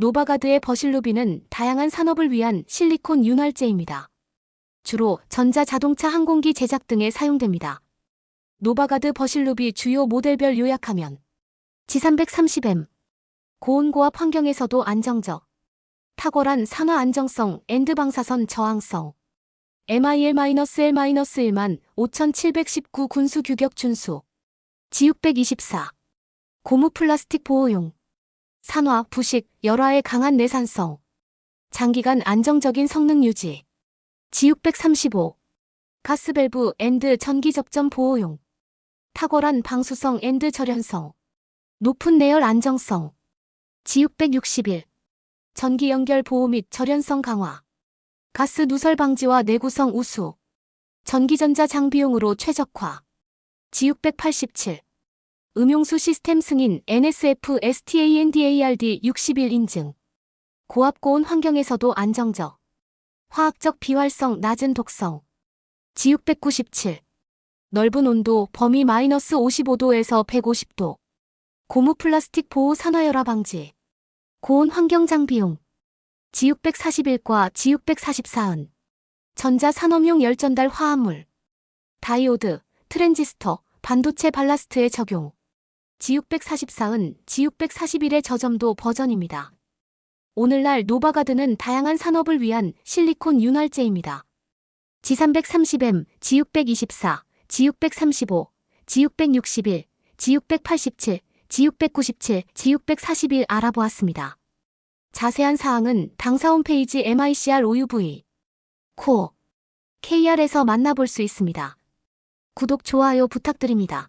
노바가드의 버실루비는 다양한 산업을 위한 실리콘 윤활제입니다. 주로 전자 자동차 항공기 제작 등에 사용됩니다. 노바가드 버실루비 주요 모델별 요약하면 G330M 고온고압 환경에서도 안정적 탁월한 산화 안정성 앤드 방사선 저항성 MIL-L-1만 5719 군수 규격 준수 G624 고무 플라스틱 보호용 산화, 부식, 열화의 강한 내산성. 장기간 안정적인 성능 유지. G635 가스밸브 앤드 전기 접점 보호용. 탁월한 방수성 앤드 절연성. 높은 내열 안정성. G661 전기 연결 보호 및 절연성 강화. 가스 누설 방지와 내구성 우수. 전기전자 장비용으로 최적화. G687 음용수 시스템 승인 NSF STANDARD 61 인증. 고압 고온 환경에서도 안정적. 화학적 비활성 낮은 독성. G697 넓은 온도 범위 마이너스 55도에서 150도. 고무 플라스틱 보호 산화열화 방지. 고온 환경 장비용. G641과 G644은 전자 산업용 열전달 화합물. 다이오드 트랜지스터 반도체 발라스트에 적용 G644은 G641의 저점도 버전입니다. 오늘날 노바가드는 다양한 산업을 위한 실리콘 윤활제입니다. G330M, G624, G635, G661, G687, G697, G641 알아보았습니다. 자세한 사항은 당사 홈페이지 MICR OUV 코 KR에서 만나볼 수 있습니다. 구독, 좋아요 부탁드립니다.